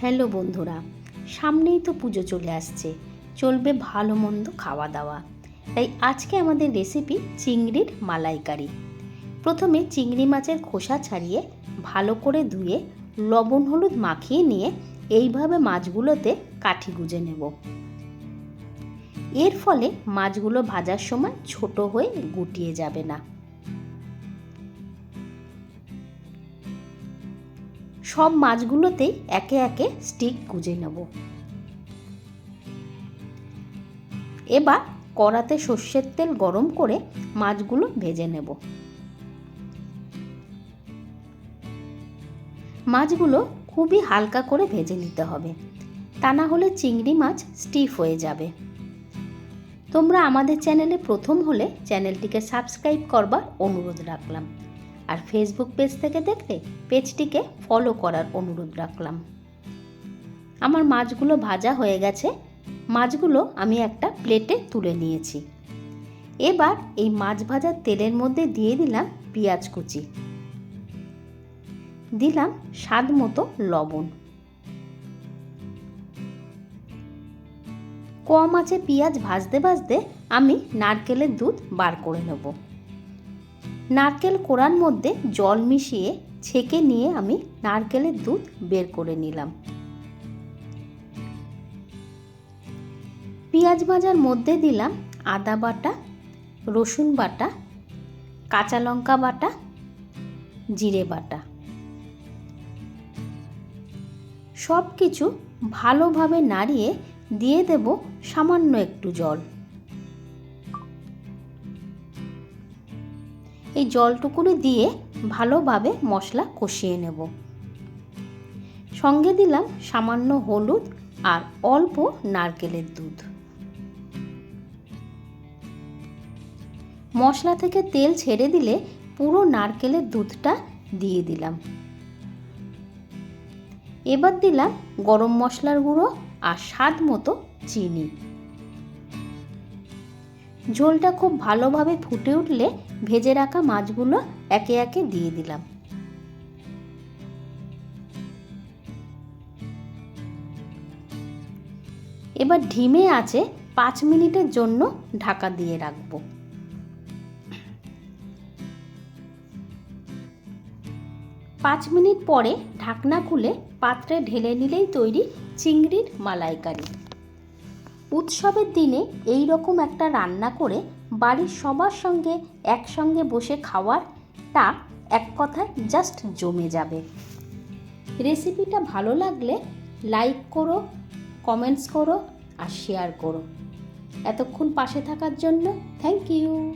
Hello বন্ধুরা, সামনেই তো পুজো চলে আসছে, চলবে ভালো মন্দ খাওয়া দাওয়া। তাই আজকে আমাদের রেসিপি চিংড়ির মালাইকারি। প্রথমে চিংড়ি মাছের খোসা ছাড়িয়ে ভালো করে ধুয়ে লবণ হলুদ মাখিয়ে নিয়ে এইভাবে মাছগুলোতে কাঠি গুঁজে নেব। এর ফলে মাছগুলো ভাজার সময় ছোট হয়ে গুটিয়ে যাবে না। সব মাছগুলোতেই একে একে স্টিক গুঁজে নেব। এবার কড়াতে সর্ষের তেল গরম করে মাছগুলো ভেজে নেব। মাছগুলো খুবই হালকা করে ভেজে নিতে হবে। তা না হলে চিংড়ি মাছ স্টিফ হয়ে যাবে। তোমরা আমাদের চ্যানেলে প্রথম হলে চ্যানেলটিকে সাবস্ক্রাইব করবার অনুরোধ রাখলাম। আর ফেসবুক পেজ থেকে দেখলে পেজটিকে ফলো করার অনুরোধ রাখলাম। আমার মাছগুলো ভাজা হয়ে গেছে। মাছগুলো আমি একটা প্লেটে তুলে নিয়েছি। এবার এই মাছ ভাজার তেলের মধ্যে দিয়ে দিলাম পেঁয়াজ কুচি। দিলাম স্বাদ মতো লবণ। কম আছে পেঁয়াজ ভাজতে ভাজতে আমি নারকেলের দুধ বার করে নেব। নারকেল কোড়ার মধ্যে জল মিশিয়ে ছেঁকে নিয়ে আমি নারকেলের দুধ বের করে নিলাম। পেঁয়াজ ভাজার মধ্যে দিলাম আদা বাটা, রসুন বাটা, কাঁচা লঙ্কা বাটা, জিরে বাটা। সব কিছু ভালোভাবে নাড়িয়ে দিয়ে দেব সামান্য একটু জল। এই জলটুকুনি দিয়ে ভালোভাবে মশলা কষিয়ে নেব। সঙ্গে দিলাম সামান্য হলুদ আর অল্প নারকেলের দুধ। মশলা থেকে তেল ছেড়ে দিলে পুরো নারকেলের দুধটা দিয়ে দিলাম। এবার দিলাম গরম মশলার গুঁড়ো আর স্বাদ মতো চিনি। ঝোলটা খুব ভালোভাবে ফুটে উঠলে ভেজে রাখা মাছগুলো একে একে দিয়ে দিলাম। এবার ঢিমে আছে পাঁচ মিনিটের জন্য ঢাকা দিয়ে রাখব। পাঁচ মিনিট পরে ঢাকনা খুলে পাত্রে ঢেলে নিলেই তৈরি চিংড়ির মালাইকারি। উৎসবের দিনে এই রকম একটা রান্না করে বাড়ির সবার সঙ্গে একসঙ্গে বসে খাওয়ার খাওয়ারটা এক কথায় জাস্ট জমে যাবে। রেসিপিটা ভালো লাগলে লাইক করো কমেন্টস করো আর শেয়ার করো। এতক্ষণ পাশে থাকার জন্য থ্যাংক ইউ